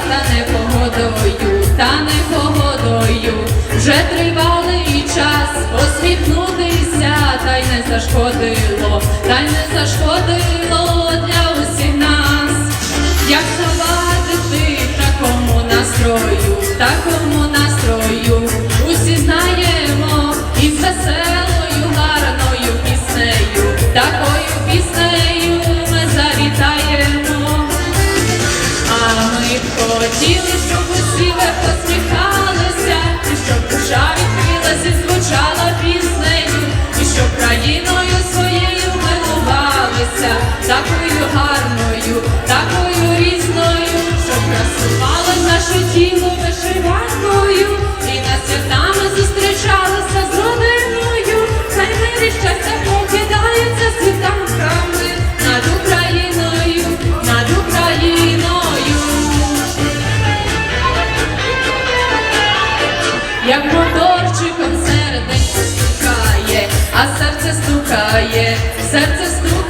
та непогодою, та непогодою вже тривалий час посміхнутися, та й не зашкодило, та й не зашкодило. як моторчиком серденько стукає, а серце стукає, серце стукає.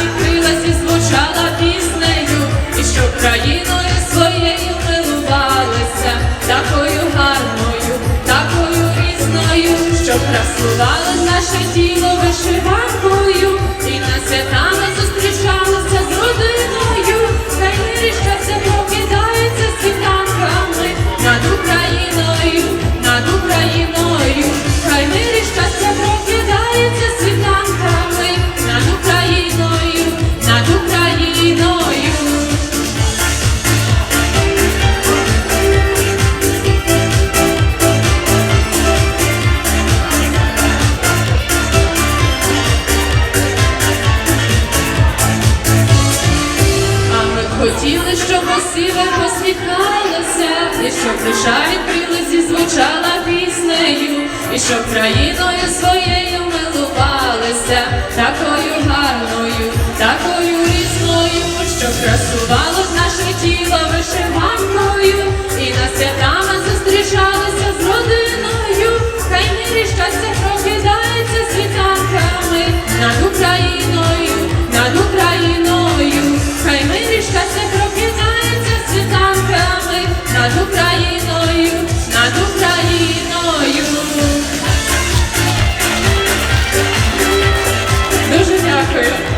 вона звучала піснею, і щоб країною своєю милувалися, такою гарною, такою різною, щоб красувало наше тіло вишиванкою. і щоб душа відкрилась і звучала піснею, і щоб країною своєю милою над Україною, над Україною. Дуже дякую.